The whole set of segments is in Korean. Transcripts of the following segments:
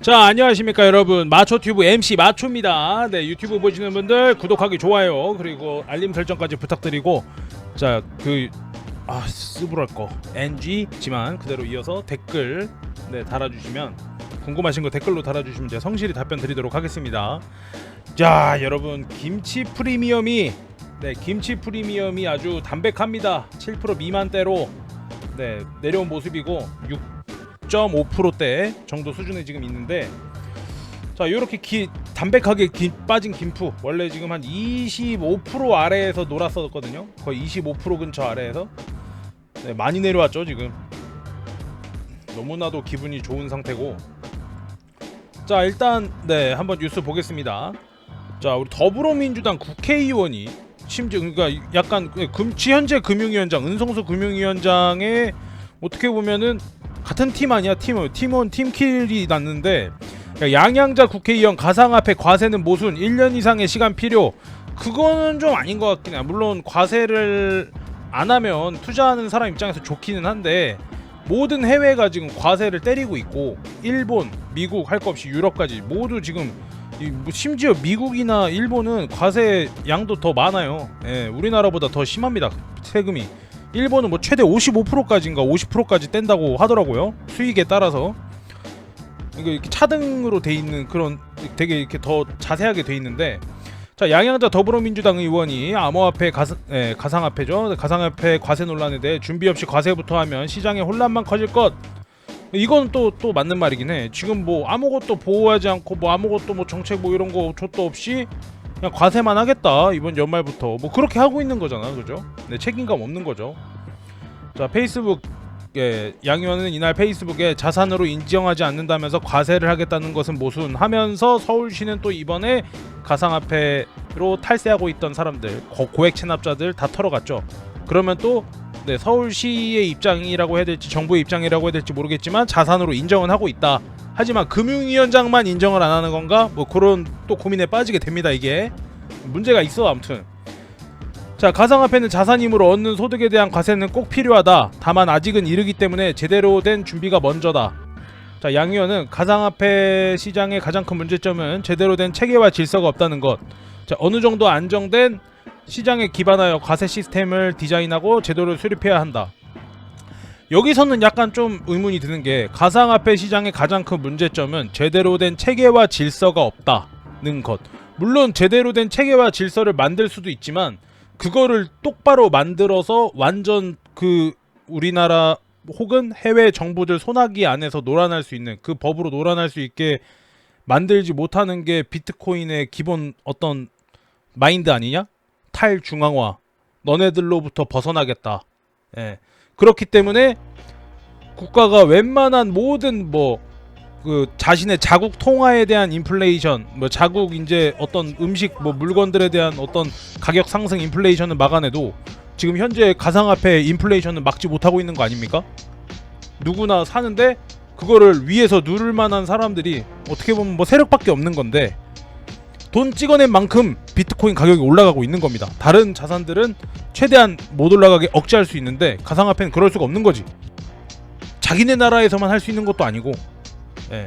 자 안녕하십니까 여러분. 마초튜브 MC 마초입니다. 네 유튜브 보시는 분들 구독하기 좋아요 그리고 알림 설정까지 부탁드리고 자그아 쓰부랄 거 NG지만 그대로 이어서 댓글 네 달아주시면 궁금하신 거 댓글로 달아주시면 제가 성실히 답변 드리도록 하겠습니다. 자 여러분 김치 프리미엄이 네 김치 프리미엄이 아주 담백합니다. 7% 미만대로 네 내려온 모습이고 6.5%대 정도 수준에 지금 있는데 자 이렇게 기, 담백하게 기, 빠진 김프 원래 지금 한 25% 아래에서 놀았었거든요. 거의 25% 근처 아래에서. 네, 많이 내려왔죠 지금. 너무나도 기분이 좋은 상태고. 자 일단 네 한번 뉴스 보겠습니다. 자 우리 더불어민주당 국회의원이 심지어 그러니까 약간 그 금치 현재 금융위원장 은성수 금융위원장의 어떻게 보면은 같은 팀 아니야 팀원 팀원 팀킬이 났는데 양양자 국회의원 가상 앞에 과세는 모순 1년 이상의 시간 필요. 그거는 좀 아닌 것 같긴 해 물론 과세를 안 하면 투자하는 사람 입장에서 좋기는 한데 모든 해외가 지금 과세를 때리고 있고 일본 미국 할거 없이 유럽까지 모두 지금 이뭐 심지어 미국이나 일본은 과세 양도 더 많아요. 예, 우리나라보다 더 심합니다 세금이 일본은 뭐 최대 55%까지인가 50%까지 뗀다고 하더라고요. 수익에 따라서. 이거 이렇게 차등으로 돼 있는 그런 되게 이렇게 더 자세하게 돼 있는데 자 양양자 더불어민주당 의원이 암호화폐 가상, 예, 가상화폐죠 가상화폐 과세 논란에 대해 준비 없이 과세부터 하면 시장의 혼란만 커질 것 이건 또 또 맞는 말이긴 해 지금 뭐 아무것도 보호하지 않고 뭐 아무것도 뭐 정책 뭐 이런 거 족도 없이 그냥 과세만 하겠다 이번 연말부터 뭐 그렇게 하고 있는 거잖아 그죠? 네 책임감 없는 거죠. 자 페이스북 예, 양 의원은 이날 페이스북에 자산으로 인정하지 않는다면서 과세를 하겠다는 것은 모순하면서 서울시는 또 이번에 가상화폐로 탈세하고 있던 사람들 고, 고액 체납자들 다 털어갔죠. 그러면 또 네, 서울시의 입장이라고 해야 될지 정부의 입장이라고 해야 될지 모르겠지만 자산으로 인정은 하고 있다. 하지만 금융위원장만 인정을 안 하는 건가? 뭐 그런 또 고민에 빠지게 됩니다. 이게 문제가 있어 아무튼. 자 가상화폐는 자산임으로 얻는 소득에 대한 과세는 꼭 필요하다. 다만 아직은 이르기 때문에 제대로 된 준비가 먼저다. 자 양 의원은 가상화폐 시장의 가장 큰 문제점은 제대로 된 체계와 질서가 없다는 것. 자 어느 정도 안정된 시장에 기반하여 과세 시스템을 디자인하고 제도를 수립해야 한다. 여기서는 약간 좀 의문이 드는 게 가상화폐 시장의 가장 큰 문제점은 제대로 된 체계와 질서가 없다는 것. 물론 제대로 된 체계와 질서를 만들 수도 있지만 그거를 똑바로 만들어서 완전 그 우리나라 혹은 해외 정부들 손아귀 안에서 놀아날 수 있는 그 법으로 놀아날 수 있게 만들지 못하는 게 비트코인의 기본 어떤 마인드 아니냐? 탈중앙화. 너네들로부터 벗어나겠다. 예. 그렇기 때문에 국가가 웬만한 모든 뭐 그 자신의 자국 통화에 대한 인플레이션, 뭐 자국 이제 어떤 음식 뭐 물건들에 대한 어떤 가격 상승 인플레이션을 막아내도 지금 현재 가상화폐 인플레이션은 막지 못하고 있는 거 아닙니까? 누구나 사는데 그거를 위에서 누를 만한 사람들이 어떻게 보면 뭐 세력밖에 없는 건데 돈 찍어낸 만큼 비트코인 가격이 올라가고 있는 겁니다. 다른 자산들은 최대한 못 올라가게 억제할 수 있는데 가상화폐는 그럴 수가 없는 거지. 자기네 나라에서만 할 수 있는 것도 아니고, 예.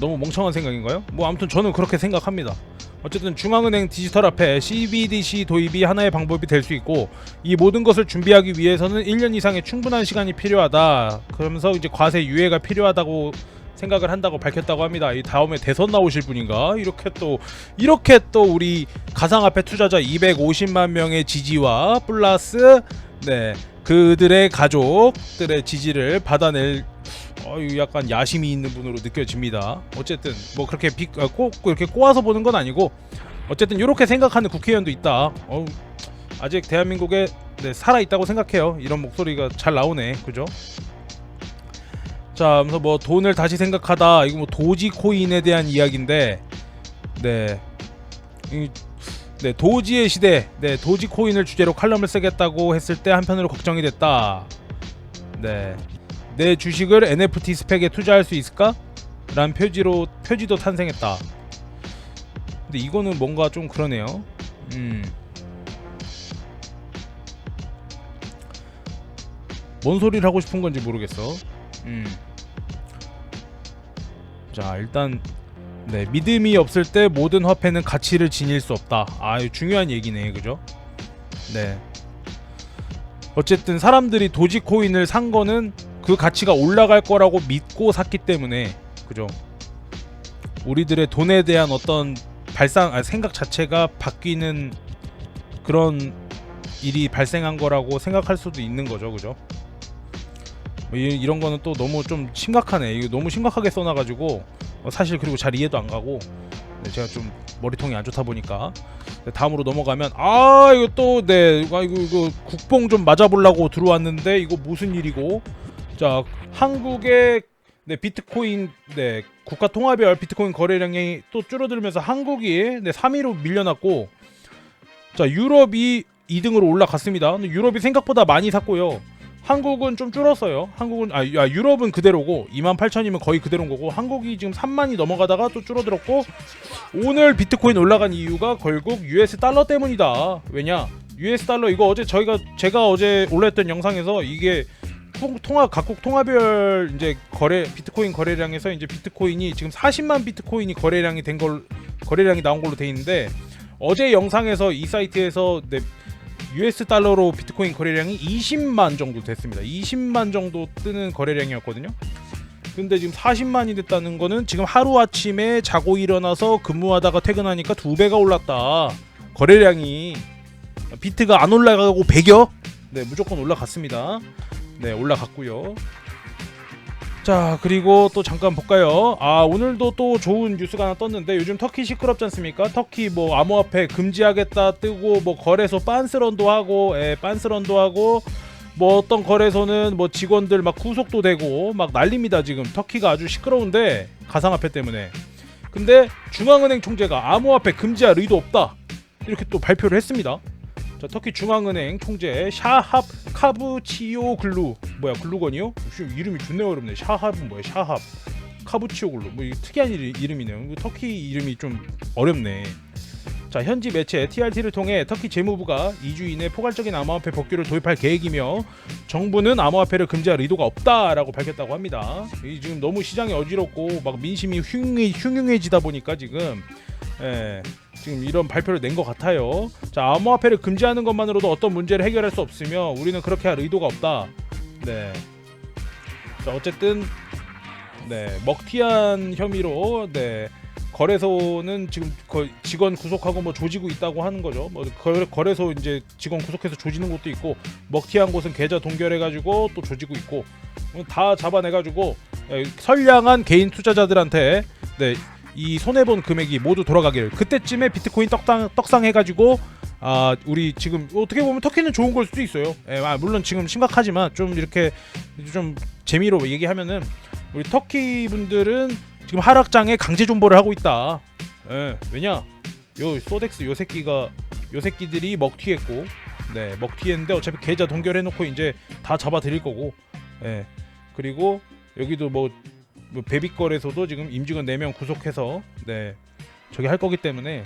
너무 멍청한 생각인가요? 뭐 아무튼 저는 그렇게 생각합니다. 어쨌든 중앙은행 디지털화폐 CBDC 도입이 하나의 방법이 될 수 있고 이 모든 것을 준비하기 위해서는 1년 이상의 충분한 시간이 필요하다. 그러면서 이제 과세 유예가 필요하다고 생각을 한다고 밝혔다고 합니다. 이 다음에 대선 나오실 분인가? 이렇게 또 이렇게 또 우리 가상화폐 투자자 250만 명의 지지와 플러스 네 그들의 가족들의 지지를 받아낼 어유 약간 야심이 있는 분으로 느껴집니다. 어쨌든 뭐 그렇게 비, 아, 꼭 이렇게 꼬아서 보는 건 아니고 어쨌든 이렇게 생각하는 국회의원도 있다. 어우, 아직 대한민국에 네, 살아 있다고 생각해요. 이런 목소리가 잘 나오네, 그죠? 자, 그래서 뭐 돈을 다시 생각하다 이거 뭐 도지 코인에 대한 이야기인데, 네, 이, 네 도지의 시대, 네 도지 코인을 주제로 칼럼을 쓰겠다고 했을 때 한편으로 걱정이 됐다. 네, 내 주식을 NFT 스펙에 투자할 수 있을까? 라는 표지로 표지도 탄생했다. 근데 이거는 뭔가 좀 그러네요. 음. 뭔 소리를 하고 싶은 건지 모르겠어. 음. 자 일단 네 믿음이 없을 때 모든 화폐는 가치를 지닐 수 없다. 아 중요한 얘기네 그죠? 네. 어쨌든 사람들이 도지코인을 산 거는 그 가치가 올라갈 거라고 믿고 샀기 때문에 그죠? 우리들의 돈에 대한 어떤 발상 아, 생각 자체가 바뀌는 그런 일이 발생한 거라고 생각할 수도 있는 거죠, 그죠? 뭐 이, 이런 거는 또 너무 좀 심각하네. 이거 너무 심각하게 써놔가지고 어, 사실 그리고 잘 이해도 안 가고 네, 제가 좀 머리통이 안 좋다 보니까 네, 다음으로 넘어가면 아 이거 또네 아, 이거 이거 국뽕 좀 맞아보려고 들어왔는데 이거 무슨 일이고 자 한국의 네 비트코인 네 국가 통화별 비트코인 거래량이 또 줄어들면서 한국이 네 3위로 밀려났고 자 유럽이 2등으로 올라갔습니다. 유럽이 생각보다 많이 샀고요. 한국은 좀 줄었어요. 한국은 아, 아, 유럽은 그대로고 2만 8천이면 거의 그대로인 거고 한국이 지금 3만이 넘어가다가 또 줄어들었고 오늘 비트코인 올라간 이유가 결국 US 달러 때문이다. 왜냐? US 달러 이거 어제 저희가 제가 어제 올렸던 영상에서 이게 통- 통화 각국 통화별 이제 거래 비트코인 거래량에서 이제 비트코인이 지금 40만 비트코인이 거래량이 된 걸 거래량이 나온 걸로 돼 있는데 어제 영상에서 이 사이트에서 네, US 달러로 비트코인 거래량이 20만 정도 됐습니다. 20만 정도 뜨는 거래량이었거든요. 근데 지금 40만이 됐다는 거는 지금 하루 아침에 자고 일어나서 근무하다가 퇴근하니까 두 배가 올랐다. 거래량이 비트가 안 올라가고 100여? 네, 무조건 올라갔습니다. 네, 올라갔고요. 자, 그리고 또 잠깐 볼까요? 아, 오늘도 또 좋은 뉴스가 하나 떴는데 요즘 터키 시끄럽지 않습니까? 터키 뭐 암호화폐 금지하겠다 뜨고 뭐 거래소 빤스런도 하고 예, 빤스런도 하고 뭐 어떤 거래소는 뭐 직원들 막 구속도 되고 막 난립니다 지금 터키가 아주 시끄러운데 가상화폐 때문에 근데 중앙은행 총재가 암호화폐 금지할 의도 없다 이렇게 또 발표를 했습니다 자 터키 중앙은행 총재 샤합 카부치오 글루. 뭐야 글루건이요? 이름이 존나 어렵네. 샤합은 뭐야 샤합. 카부치오 글루. 뭐 특이한 이름, 이름이네요. 이거 터키 이름이 좀 어렵네. 자 현지 매체 TRT를 통해 터키 재무부가 2주 이내 포괄적인 암호화폐 법규를 도입할 계획이며 정부는 암호화폐를 금지할 의도가 없다라고 밝혔다고 합니다. 이 지금 너무 시장이 어지럽고 막 민심이 흉흉해, 흉흉해지다 보니까 지금 예, 지금 이런 발표를 낸 것 같아요. 자 암호화폐를 금지하는 것만으로도 어떤 문제를 해결할 수 없으며 우리는 그렇게 할 의도가 없다. 네. 자 어쨌든 네 먹튀한 혐의로 네 거래소는 지금 거- 직원 구속하고 뭐 조지고 있다고 하는 거죠. 뭐 거- 거래소 이제 직원 구속해서 조지는 곳도 있고 먹튀한 곳은 계좌 동결해가지고 또 조지고 있고 뭐다 잡아내가지고 예, 선량한 개인 투자자들한테 네, 이 손해 본 금액이 모두 돌아가기를 그때쯤에 비트코인 떡상 떡상 해가지고 아 우리 지금 어떻게 보면 터키는 좋은 걸 수도 있어요. 예, 아, 물론 지금 심각하지만 좀 이렇게 좀 재미로 얘기하면은 우리 터키 분들은 지금 하락장에 강제 존버를 하고 있다. 예, 왜냐? 요 소덱스 요 새끼가 요 새끼들이 먹튀했고, 네 먹튀했는데 어차피 계좌 동결해놓고 이제 다 잡아드릴 거고, 예 그리고 여기도 뭐, 뭐 베비거래소도 지금 임직원 4명 구속해서 네 저기 할 거기 때문에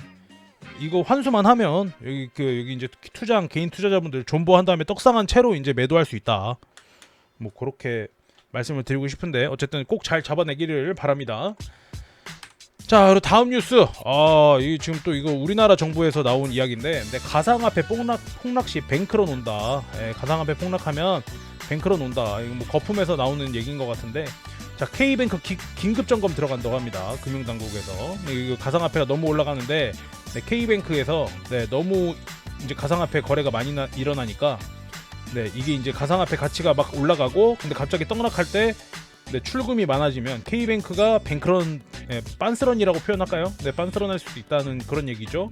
이거 환수만 하면 여기 그 여기 이제 투자한 개인 투자자분들 존버한 다음에 떡상한 채로 이제 매도할 수 있다. 뭐 그렇게 말씀을 드리고 싶은데 어쨌든 꼭 잘 잡아내기를 바랍니다. 자, 그리고 다음 뉴스. 아, 이 지금 또 이거 우리나라 정부에서 나온 이야기인데, 근데 가상화폐 폭락 폭락 시 뱅크런 온다. 예, 가상화폐 폭락하면 뱅크런 온다. 이거 뭐 거품에서 나오는 얘기인 것 같은데, 자 K뱅크 기- 긴급 점검 들어간다고 합니다. 금융당국에서 이거 가상화폐가 너무 올라가는데 네, K뱅크에서 네, 너무 이제 가상화폐 거래가 많이 나, 일어나니까 네 이게 이제 가상화폐 가치가 막 올라가고 근데 갑자기 떡락할 때 네, 출금이 많아지면 K뱅크가 뱅크런 네, 빤스런이라고 표현할까요? 네 빤스런할 수도 있다는 그런 얘기죠.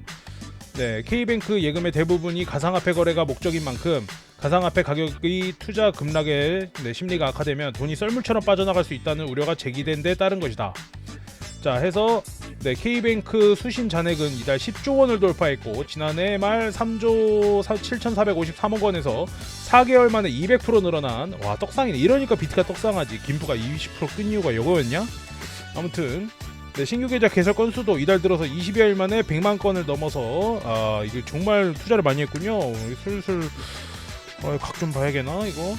네 K뱅크 예금의 대부분이 가상화폐 거래가 목적인 만큼 가상화폐 가격이 투자 급락에 네, 심리가 악화되면 돈이 썰물처럼 빠져나갈 수 있다는 우려가 제기된 데 따른 것이다. 자 해서 네, K뱅크 수신 잔액은 이달 10조 원을 돌파했고 지난해 말 3조 7,453억 원에서 4개월 만에 200% 늘어난 와 떡상이네. 이러니까 비트가 떡상하지. 김부가 20%끈 이유가 이거였냐? 아무튼 네, 신규 계좌 개설 건수도 이달 들어서 20여일 만에 100만 건을 넘어서 아 이게 정말 투자를 많이 했군요. 슬슬 어, 각좀 봐야겠나 이거?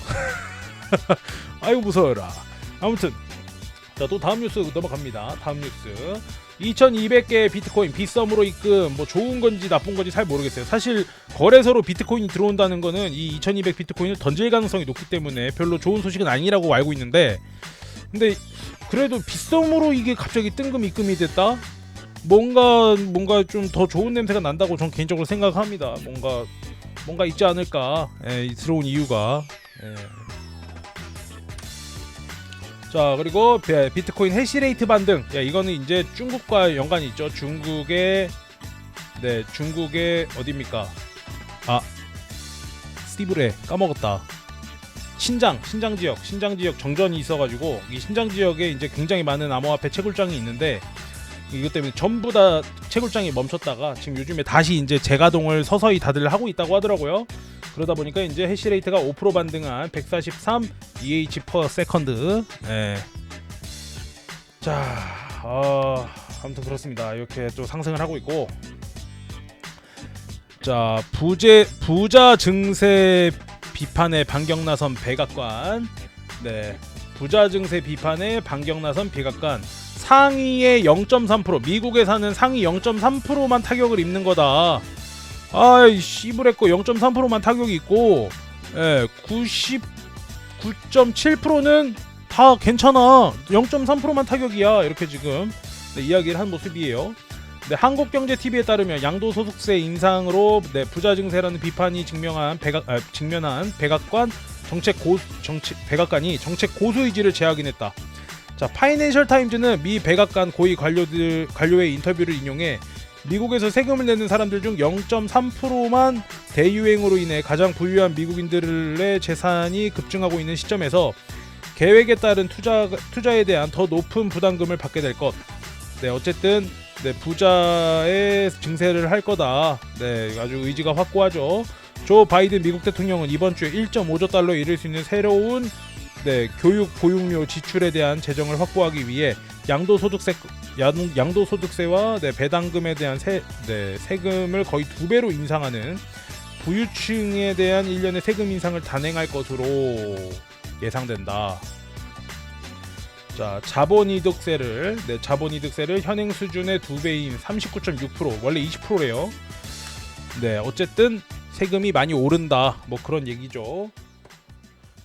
아이고 무서워라. 아무튼 자 또 다음 뉴스 넘어갑니다. 다음 뉴스 2,200개의 비트코인 빗썸으로 입금 뭐 좋은 건지 나쁜 건지 잘 모르겠어요. 사실 거래소로 비트코인이 들어온다는 거는 이 2,200 비트코인을 던질 가능성이 높기 때문에 별로 좋은 소식은 아니라고 알고 있는데 근데 그래도 빗썸으로 이게 갑자기 뜬금 입금이 됐다? 뭔가 뭔가 좀 더 좋은 냄새가 난다고 전 개인적으로 생각합니다. 뭔가 뭔가 있지 않을까? 예, 이 들어온 이유가. 예. 자 그리고 비- 비트코인 해시레이트 반등. 야 이거는 이제 중국과 연관이 있죠. 중국의 네 중국의 어디입니까? 아 스티브레 까먹었다. 신장 신장 지역 신장 지역 정전이 있어가지고 이 신장 지역에 이제 굉장히 많은 암호화폐 채굴장이 있는데 이것 때문에 전부 다 채굴장이 멈췄다가 지금 요즘에 다시 이제 재가동을 서서히 다들 하고 있다고 하더라고요. 그러다 보니까 이제 해시레이트가 5% 반등한 143 EH per 세컨드. 예. 자, 어, 아무튼 그렇습니다. 이렇게 또 상승을 하고 있고. 자, 부재 부자 증세 비판에 반격 나선 백악관. 네. 부자 증세 비판에 반격 나선 백악관. 상위의 0.3% 미국에 사는 상위 0.3%만 타격을 입는 거다. 아이 씨부레꺼 0.3%만 타격이 있고 예, 99.7%는 다 괜찮아. 0.3%만 타격이야. 이렇게 지금 네, 이야기를 한 모습이에요. 네, 한국경제TV에 따르면 양도 소득세 인상으로 네, 부자 증세라는 비판이 증명한 백악, 아, 직면한 백악관 정책 고 정책 백악관이 정책 고수 의지를 재확인했다. 자, 파이낸셜 타임즈는 미 백악관 고위 관료들 관료의 인터뷰를 인용해 미국에서 세금을 내는 사람들 중 0.3%만 대유행으로 인해 가장 부유한 미국인들의 재산이 급증하고 있는 시점에서 계획에 따른 투자 투자에 대한 더 높은 부담금을 받게 될 것. 네, 어쨌든 네, 부자의 증세를 할 거다. 네, 아주 의지가 확고하죠. 조 바이든 미국 대통령은 이번 주에 1.5조 달러에 이를 수 있는 새로운 네, 교육 보육료 지출에 대한 재정을 확보하기 위해 양도소득세 양- 양도소득세와 네, 배당금에 대한 세, 네, 세금을 거의 두 배로 인상하는 부유층에 대한 일련의 세금 인상을 단행할 것으로 예상된다. 자, 자본 이득세를 네, 자본 이득세를 현행 수준의 두 배인 39.6% 원래 20%래요. 네, 어쨌든 세금이 많이 오른다. 뭐 그런 얘기죠.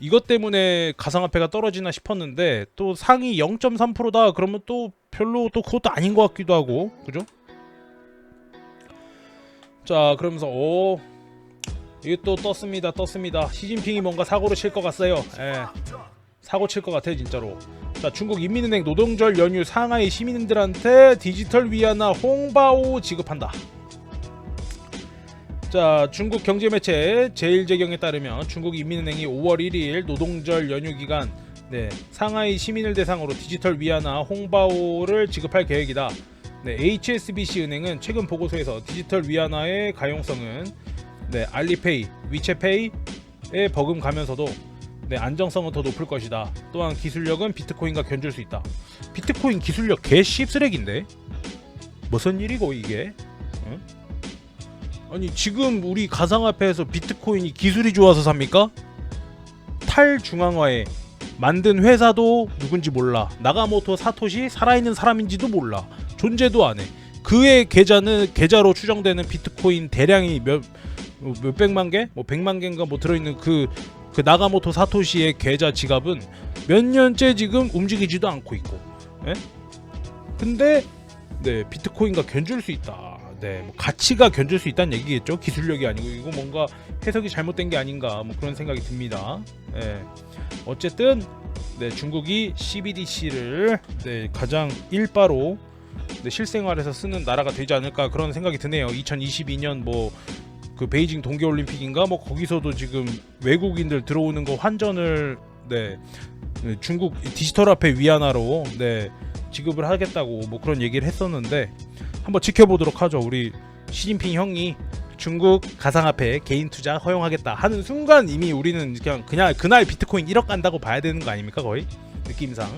이것 때문에 가상화폐가 떨어지나 싶었는데 또 상위 0.3%다 그러면 또 별로 또 그것도 아닌 것 같기도 하고 그죠? 자 그러면서 오 이게 또 떴습니다 떴습니다 시진핑이 뭔가 사고를 칠 것 같아요 예 사고 칠 것 같아 진짜로 자 중국 인민은행 노동절 연휴 상하이 시민들한테 디지털 위안화 홍바오 지급한다 자, 중국 경제 매체 제일제경에 따르면 중국 인민은행이 5월 1일 노동절 연휴 기간 네, 상하이 시민을 대상으로 디지털 위안화 홍바오를 지급할 계획이다. 네, HSBC 은행은 최근 보고서에서 디지털 위안화의 가용성은 네, 알리페이, 위챗페이에 버금가면서도 네, 안정성은 더 높을 것이다. 또한 기술력은 비트코인과 견줄 수 있다. 비트코인 기술력 개 씹쓰레기인데 무슨 일이고 이게? 응? 아니 지금 우리 가상화폐에서 비트코인이 기술이 좋아서 삽니까? 탈중앙화에 만든 회사도 누군지 몰라 나가모토 사토시 살아있는 사람인지도 몰라 존재도 안해 그의 계좌는 계좌로 추정되는 비트코인 대량이 몇 몇백만 개, 뭐 백만 개인가 뭐 들어있는 그, 그 나가모토 사토시의 계좌 지갑은 몇 년째 지금 움직이지도 않고 있고, 예? 근데 네 비트코인과 견줄 수 있다. 네, 뭐 가치가 견줄 수 있다는 얘기겠죠. 기술력이 아니고 이거 뭔가 해석이 잘못된 게 아닌가 뭐 그런 생각이 듭니다. 네. 어쨌든 네, 중국이 CBDC를 네, 가장 일바로 네, 실생활에서 쓰는 나라가 되지 않을까 그런 생각이 드네요. 2022년 뭐 그 베이징 동계 올림픽인가 뭐 거기서도 지금 외국인들 들어오는 거 환전을 네, 네, 중국 디지털 화폐 위안화로 네, 지급을 하겠다고 뭐 그런 얘기를 했었는데 한번 지켜보도록 하죠. 우리 시진핑 형이 중국 가상화폐 개인 투자 허용하겠다 하는 순간 이미 우리는 그냥 그냥 그날 비트코인 1억 간다고 봐야 되는 거 아닙니까 거의 느낌상.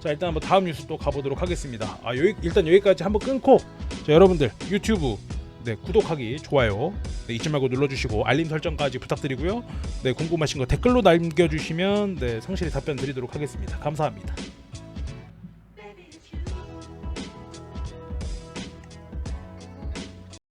자 일단 한번 다음 뉴스 또 가보도록 하겠습니다. 아 여기 일단 여기까지 한번 끊고 자 여러분들 유튜브 네 구독하기 좋아요 네, 잊지 말고 눌러주시고 알림 설정까지 부탁드리고요. 네 궁금하신 거 댓글로 남겨주시면 네 성실히 답변 드리도록 하겠습니다. 감사합니다.